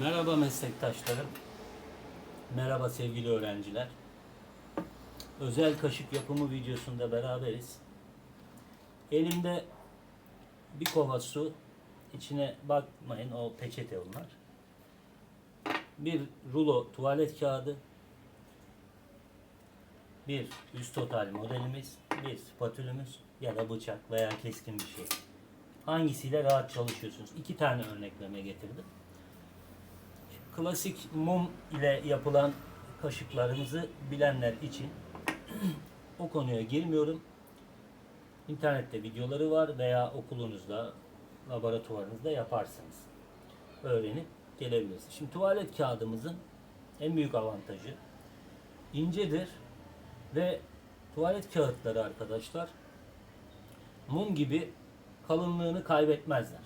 Merhaba meslektaşlarım. Merhaba sevgili öğrenciler. Özel kaşık yapımı videosunda beraberiz. Elimde bir kova su. İçine bakmayın o peçete onlar. Bir rulo tuvalet kağıdı. Bir üst total modelimiz. Bir spatülümüz ya da bıçak veya keskin bir şey. Hangisiyle rahat çalışıyorsunuz? İki tane örnekleme getirdim klasik mum ile yapılan kaşıklarımızı bilenler için o konuya girmiyorum. İnternette videoları var veya okulunuzda, laboratuvarınızda yaparsınız. Öğrenip gelebilirsiniz. Şimdi tuvalet kağıdımızın en büyük avantajı incedir ve tuvalet kağıtları arkadaşlar mum gibi kalınlığını kaybetmezler.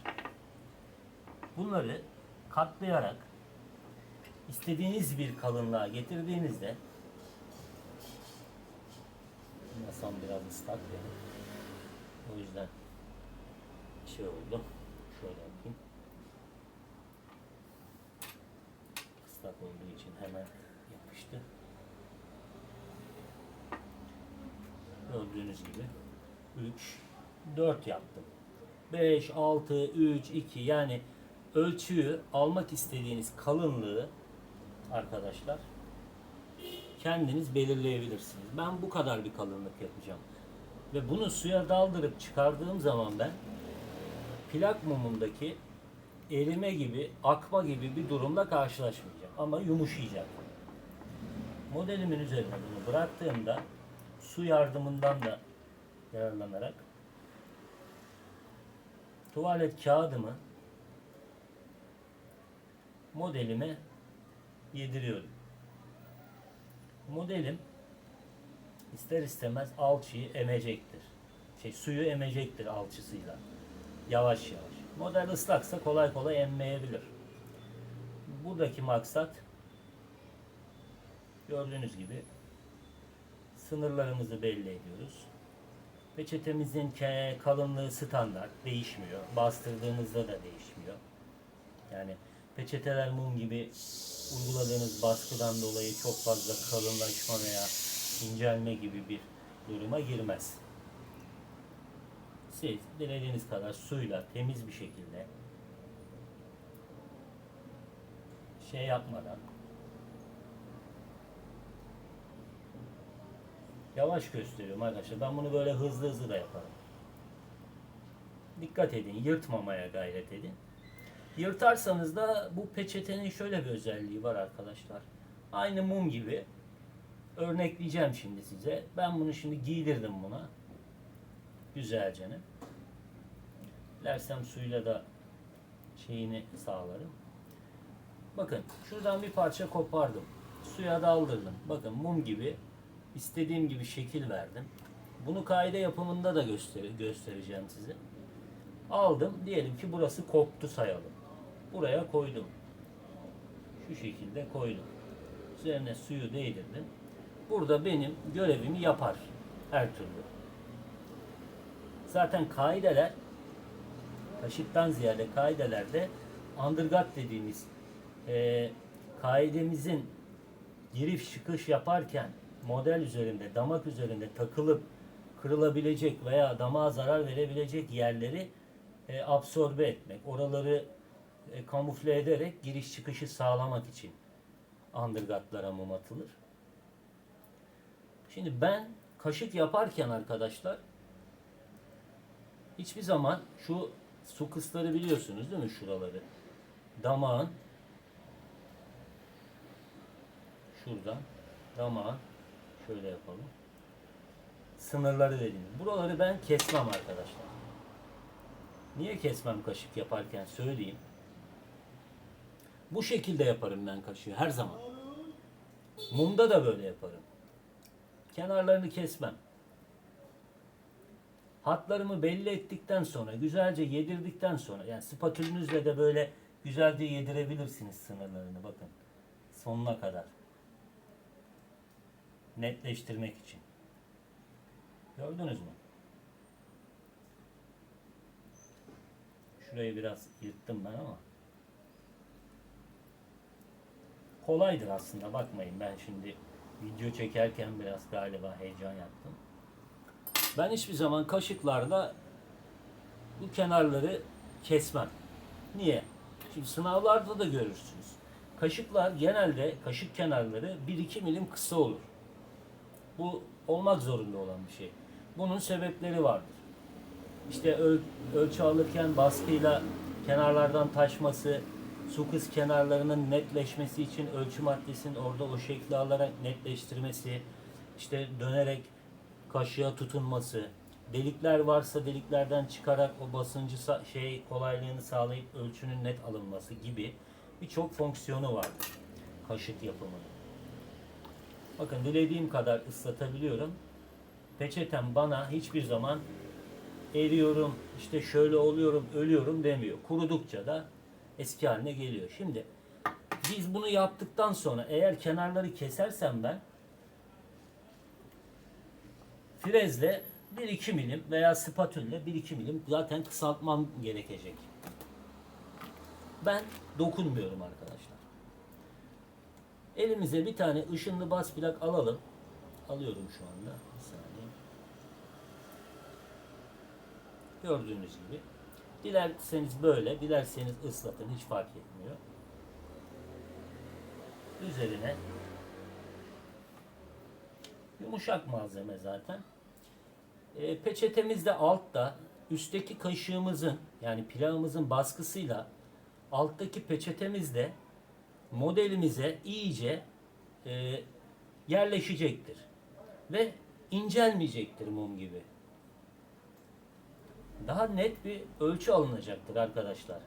Bunları katlayarak istediğiniz bir kalınlığa getirdiğinizde masam biraz ıslak benim. O yüzden şey oldu. Şöyle yapayım. Islak olduğu için hemen yapıştı. Gördüğünüz gibi 3 4 yaptım. 5 6 3 2 yani ölçüyü almak istediğiniz kalınlığı arkadaşlar kendiniz belirleyebilirsiniz. Ben bu kadar bir kalınlık yapacağım. Ve bunu suya daldırıp çıkardığım zaman ben plak mumundaki erime gibi, akma gibi bir durumla karşılaşmayacağım. Ama yumuşayacak. Modelimin üzerine bunu bıraktığımda su yardımından da yararlanarak tuvalet kağıdımı modelime yediriyorum. Modelim ister istemez alçıyı emecektir. Şey suyu emecektir alçısıyla. Yavaş yavaş. Model ıslaksa kolay kolay emmeyebilir. Buradaki maksat gördüğünüz gibi sınırlarımızı belli ediyoruz. Peçetemizin kalınlığı standart, değişmiyor. Bastırdığımızda da değişmiyor. Yani peçeteler mum gibi uyguladığınız baskıdan dolayı çok fazla kalınlaşma veya incelme gibi bir duruma girmez. Siz dilediğiniz kadar suyla temiz bir şekilde şey yapmadan yavaş gösteriyorum arkadaşlar. Ben bunu böyle hızlı hızlı da yaparım. Dikkat edin, yırtmamaya gayret edin. Yırtarsanız da bu peçetenin şöyle bir özelliği var arkadaşlar. Aynı mum gibi. Örnekleyeceğim şimdi size. Ben bunu şimdi giydirdim buna. Güzelce. Dilersem suyla da şeyini sağlarım. Bakın şuradan bir parça kopardım. Suya daldırdım. Bakın mum gibi istediğim gibi şekil verdim. Bunu kaide yapımında da göster göstereceğim size. Aldım. Diyelim ki burası koptu sayalım buraya koydum. Şu şekilde koydum. Üzerine suyu değdirdim. Burada benim görevimi yapar her türlü. Zaten kaideler taşıttan ziyade kaidelerde undergut dediğimiz e, kaidemizin giriş çıkış yaparken model üzerinde, damak üzerinde takılıp kırılabilecek veya damağa zarar verebilecek yerleri e, absorbe etmek, oraları e, kamufle ederek giriş çıkışı sağlamak için undergutlara mum atılır. Şimdi ben kaşık yaparken arkadaşlar hiçbir zaman şu su kısları biliyorsunuz değil mi şuraları? Damağın şuradan damağın şöyle yapalım. Sınırları dediğim. Buraları ben kesmem arkadaşlar. Niye kesmem kaşık yaparken söyleyeyim. Bu şekilde yaparım ben kaşığı her zaman. Mumda da böyle yaparım. Kenarlarını kesmem. Hatlarımı belli ettikten sonra, güzelce yedirdikten sonra, yani spatülünüzle de böyle güzelce yedirebilirsiniz sınırlarını bakın. Sonuna kadar. Netleştirmek için. Gördünüz mü? Şurayı biraz yırttım ben ama. Kolaydır aslında bakmayın ben şimdi video çekerken biraz galiba heyecan yaptım. Ben hiçbir zaman kaşıklarda bu kenarları kesmem. Niye? Şimdi sınavlarda da görürsünüz. Kaşıklar genelde kaşık kenarları 1-2 milim kısa olur. Bu olmak zorunda olan bir şey. Bunun sebepleri vardır. İşte öl- ölçü alırken baskıyla kenarlardan taşması, su kız kenarlarının netleşmesi için ölçü maddesinin orada o şekli alarak netleştirmesi, işte dönerek kaşığa tutunması, delikler varsa deliklerden çıkarak o basıncı şey kolaylığını sağlayıp ölçünün net alınması gibi birçok fonksiyonu vardır kaşık yapımının. Bakın dilediğim kadar ıslatabiliyorum. Peçetem bana hiçbir zaman eriyorum, işte şöyle oluyorum, ölüyorum demiyor. Kurudukça da eski haline geliyor. Şimdi biz bunu yaptıktan sonra eğer kenarları kesersem ben frezle 1-2 milim veya spatülle 1-2 milim zaten kısaltmam gerekecek. Ben dokunmuyorum arkadaşlar. Elimize bir tane ışınlı bas plak alalım. Alıyorum şu anda. Bir saniye. Gördüğünüz gibi. Dilerseniz böyle, dilerseniz ıslatın hiç fark etmiyor. Üzerine yumuşak malzeme zaten. E, peçetemiz de altta üstteki kaşığımızın yani plağımızın baskısıyla alttaki peçetemiz de modelimize iyice e, yerleşecektir. Ve incelmeyecektir mum gibi. Daha net bir ölçü alınacaktır arkadaşlar.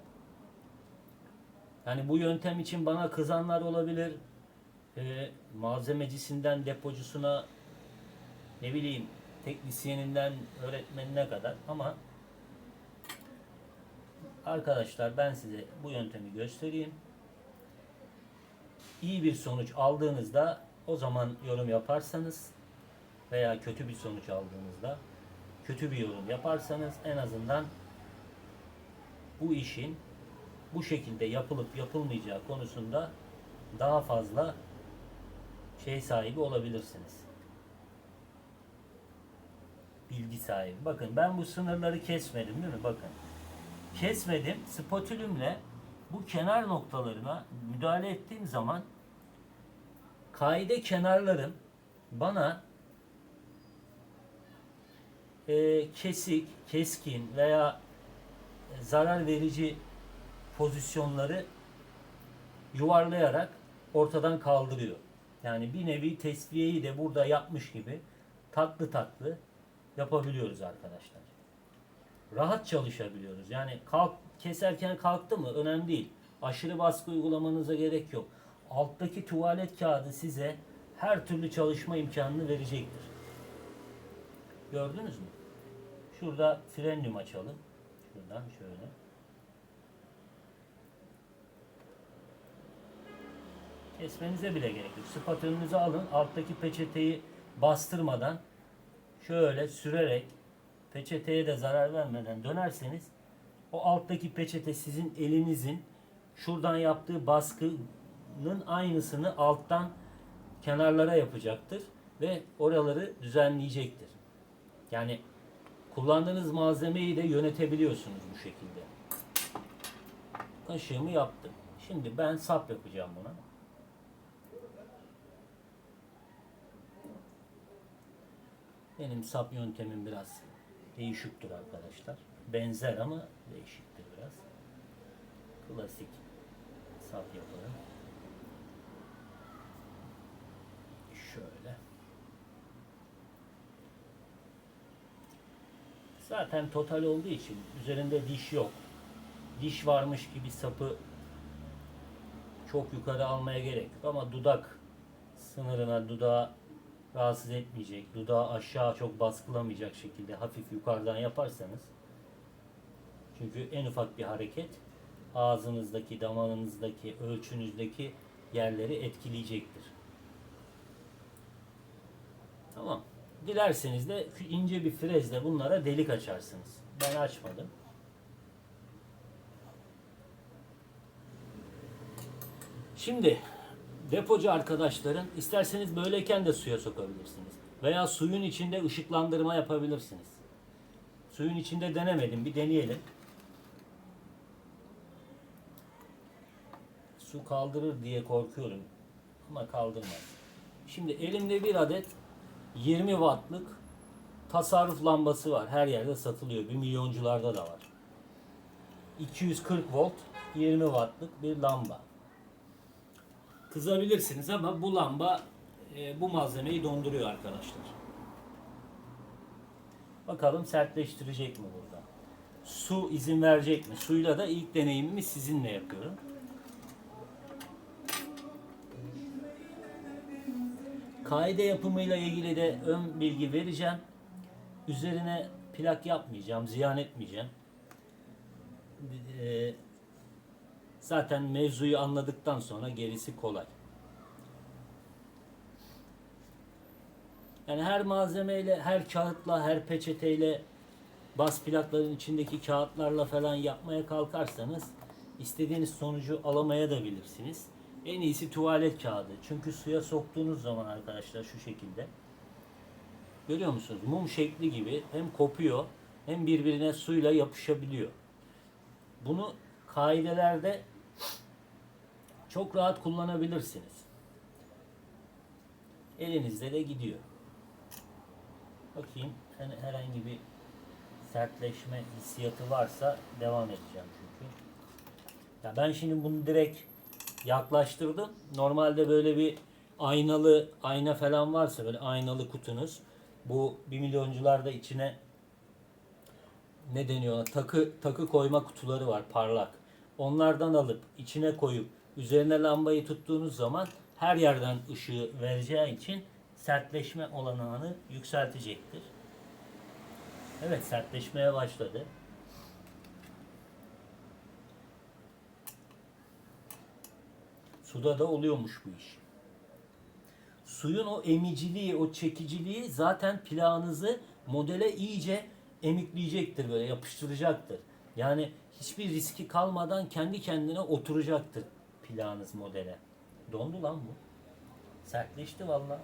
Yani bu yöntem için bana kızanlar olabilir. E, malzemecisinden depocusuna ne bileyim teknisyeninden öğretmenine kadar ama arkadaşlar ben size bu yöntemi göstereyim. İyi bir sonuç aldığınızda o zaman yorum yaparsanız veya kötü bir sonuç aldığınızda kötü bir yorum yaparsanız en azından bu işin bu şekilde yapılıp yapılmayacağı konusunda daha fazla şey sahibi olabilirsiniz. Bilgi sahibi. Bakın ben bu sınırları kesmedim değil mi? Bakın. Kesmedim. Spatülümle bu kenar noktalarına müdahale ettiğim zaman kaide kenarların bana e, kesik, keskin veya zarar verici pozisyonları yuvarlayarak ortadan kaldırıyor. Yani bir nevi tesviyeyi de burada yapmış gibi tatlı tatlı yapabiliyoruz arkadaşlar. Rahat çalışabiliyoruz. Yani kalk keserken kalktı mı önemli değil. Aşırı baskı uygulamanıza gerek yok. Alttaki tuvalet kağıdı size her türlü çalışma imkanını verecektir. Gördünüz mü? Şurada frenlium açalım. Şuradan şöyle. Kesmenize bile gerek yok. Spatülünüzü alın. Alttaki peçeteyi bastırmadan şöyle sürerek peçeteye de zarar vermeden dönerseniz o alttaki peçete sizin elinizin şuradan yaptığı baskının aynısını alttan kenarlara yapacaktır ve oraları düzenleyecektir. Yani kullandığınız malzemeyi de yönetebiliyorsunuz bu şekilde. Kaşığımı yaptım. Şimdi ben sap yapacağım buna. Benim sap yöntemim biraz değişiktir arkadaşlar. Benzer ama değişiktir biraz. Klasik sap yaparım. Şöyle. Zaten total olduğu için üzerinde diş yok. Diş varmış gibi sapı çok yukarı almaya gerek yok ama dudak sınırına dudağı rahatsız etmeyecek, dudağı aşağı çok baskılamayacak şekilde hafif yukarıdan yaparsanız çünkü en ufak bir hareket ağzınızdaki, damağınızdaki, ölçünüzdeki yerleri etkileyecektir. Tamam. Dilerseniz de ince bir frezle bunlara delik açarsınız. Ben açmadım. Şimdi Depocu arkadaşların isterseniz böyleyken de suya sokabilirsiniz. Veya suyun içinde ışıklandırma yapabilirsiniz. Suyun içinde denemedim. Bir deneyelim. Su kaldırır diye korkuyorum. Ama kaldırmaz. Şimdi elimde bir adet 20 wattlık tasarruf lambası var. Her yerde satılıyor. Bir milyoncularda da var. 240 volt 20 wattlık bir lamba. Kızabilirsiniz ama bu lamba e, bu malzemeyi donduruyor arkadaşlar. Bakalım sertleştirecek mi burada? Su izin verecek mi? Suyla da ilk deneyimimi sizinle yapıyorum. Kaide yapımıyla ilgili de ön bilgi vereceğim. Üzerine plak yapmayacağım, ziyan etmeyeceğim. Ee, zaten mevzuyu anladıktan sonra gerisi kolay. Yani her malzemeyle, her kağıtla, her peçeteyle, bas plakların içindeki kağıtlarla falan yapmaya kalkarsanız istediğiniz sonucu alamaya da bilirsiniz. En iyisi tuvalet kağıdı. Çünkü suya soktuğunuz zaman arkadaşlar şu şekilde görüyor musunuz? Mum şekli gibi hem kopuyor hem birbirine suyla yapışabiliyor. Bunu kaidelerde çok rahat kullanabilirsiniz. Elinizde de gidiyor. Bakayım hani herhangi bir sertleşme hissiyatı varsa devam edeceğim çünkü. Ya ben şimdi bunu direkt yaklaştırdım. Normalde böyle bir aynalı ayna falan varsa böyle aynalı kutunuz bu bir milyoncularda içine ne deniyor ona takı takı koyma kutuları var parlak. Onlardan alıp içine koyup üzerine lambayı tuttuğunuz zaman her yerden ışığı vereceği için sertleşme olanağını yükseltecektir. Evet sertleşmeye başladı. Suda da oluyormuş bu iş. Suyun o emiciliği, o çekiciliği zaten plağınızı modele iyice emikleyecektir böyle yapıştıracaktır. Yani hiçbir riski kalmadan kendi kendine oturacaktır plağınız modele. Dondu lan bu. Sertleşti valla.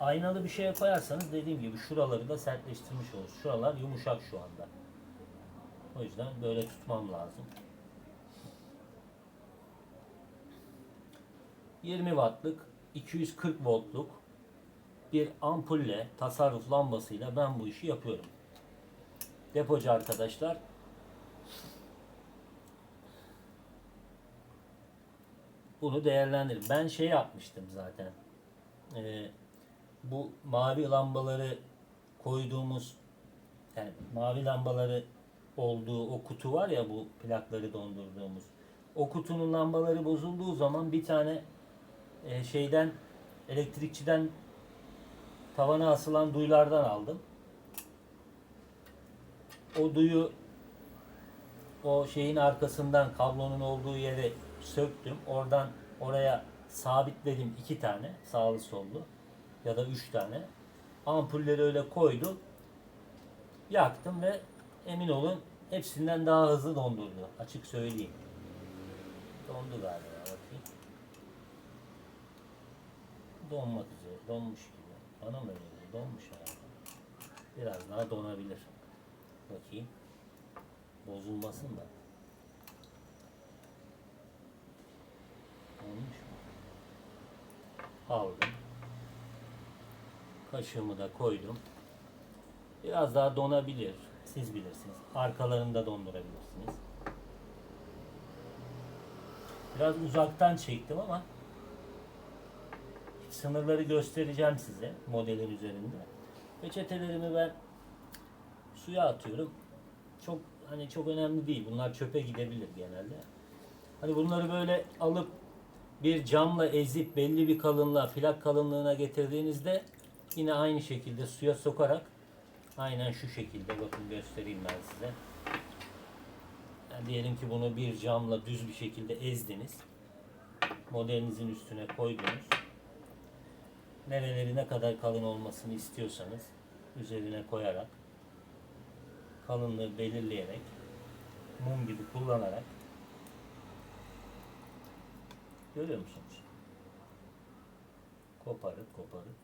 Aynalı bir şeye koyarsanız dediğim gibi şuraları da sertleştirmiş olur. Şuralar yumuşak şu anda. O yüzden böyle tutmam lazım. 20 wattlık 240 voltluk bir ampulle tasarruf lambasıyla ben bu işi yapıyorum. Depocu arkadaşlar bunu değerlendirin. Ben şey yapmıştım zaten. Ee, bu mavi lambaları koyduğumuz yani mavi lambaları olduğu o kutu var ya bu plakları dondurduğumuz. O kutunun lambaları bozulduğu zaman bir tane e, şeyden elektrikçiden tavana asılan duyulardan aldım. O duyu o şeyin arkasından kablonun olduğu yere söktüm. Oradan oraya sabitledim iki tane sağlı sollu ya da üç tane. Ampulleri öyle koydum. Yaktım ve emin olun hepsinden daha hızlı dondurdu. Açık söyleyeyim. Dondu galiba bakayım. Donmak üzere. Donmuş gibi. Bana mı öyle geliyor? Donmuş herhalde. Biraz daha donabilir. Bakayım. Bozulmasın da. Donmuş mu? Aldım. Kaşığımı da koydum. Biraz daha donabilir. Siz bilirsiniz. Arkalarını da dondurabilirsiniz. Biraz uzaktan çektim ama sınırları göstereceğim size modelin üzerinde. Peçetelerimi ben suya atıyorum. Çok hani çok önemli değil. Bunlar çöpe gidebilir genelde. Hani bunları böyle alıp bir camla ezip belli bir kalınlığa, plak kalınlığına getirdiğinizde yine aynı şekilde suya sokarak aynen şu şekilde bakın göstereyim ben size. Yani diyelim ki bunu bir camla düz bir şekilde ezdiniz. Modelinizin üstüne koydunuz. Nereleri ne kadar kalın olmasını istiyorsanız üzerine koyarak kalınlığı belirleyerek mum gibi kullanarak görüyor musunuz? koparıp koparıp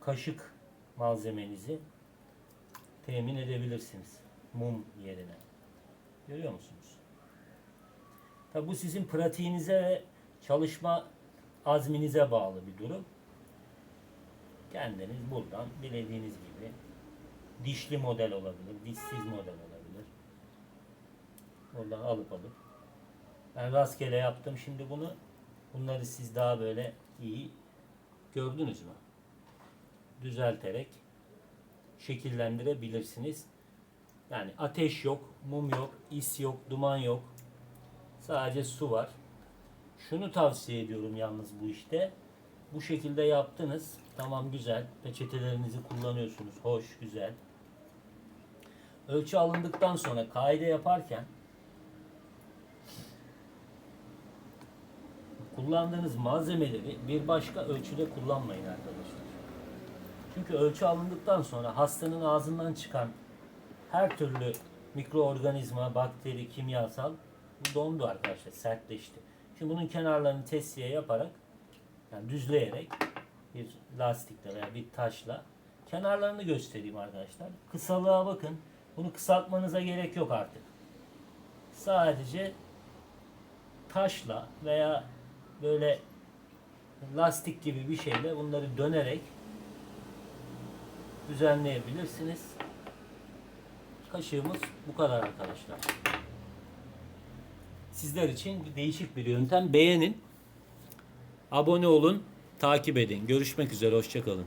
kaşık malzemenizi temin edebilirsiniz mum yerine. Görüyor musunuz? Tabi bu sizin pratiğinize ve çalışma azminize bağlı bir durum. Kendiniz buradan dilediğiniz gibi dişli model olabilir, dişsiz model olabilir. Buradan alıp alıp ben rastgele yaptım şimdi bunu. Bunları siz daha böyle iyi gördünüz mü? Düzelterek şekillendirebilirsiniz. Yani ateş yok, mum yok, is yok, duman yok. Sadece su var. Şunu tavsiye ediyorum yalnız bu işte. Bu şekilde yaptınız. Tamam güzel. Peçetelerinizi kullanıyorsunuz. Hoş, güzel. Ölçü alındıktan sonra kaide yaparken kullandığınız malzemeleri bir başka ölçüde kullanmayın arkadaşlar. Çünkü ölçü alındıktan sonra hastanın ağzından çıkan her türlü mikroorganizma, bakteri, kimyasal bu dondu arkadaşlar, sertleşti. Şimdi bunun kenarlarını testiye yaparak yani düzleyerek bir lastikle veya bir taşla kenarlarını göstereyim arkadaşlar. Kısalığa bakın. Bunu kısaltmanıza gerek yok artık. Sadece taşla veya böyle lastik gibi bir şeyle bunları dönerek düzenleyebilirsiniz. Kaşığımız bu kadar arkadaşlar. Sizler için değişik bir yöntem. Beğenin. Abone olun. Takip edin. Görüşmek üzere. Hoşçakalın.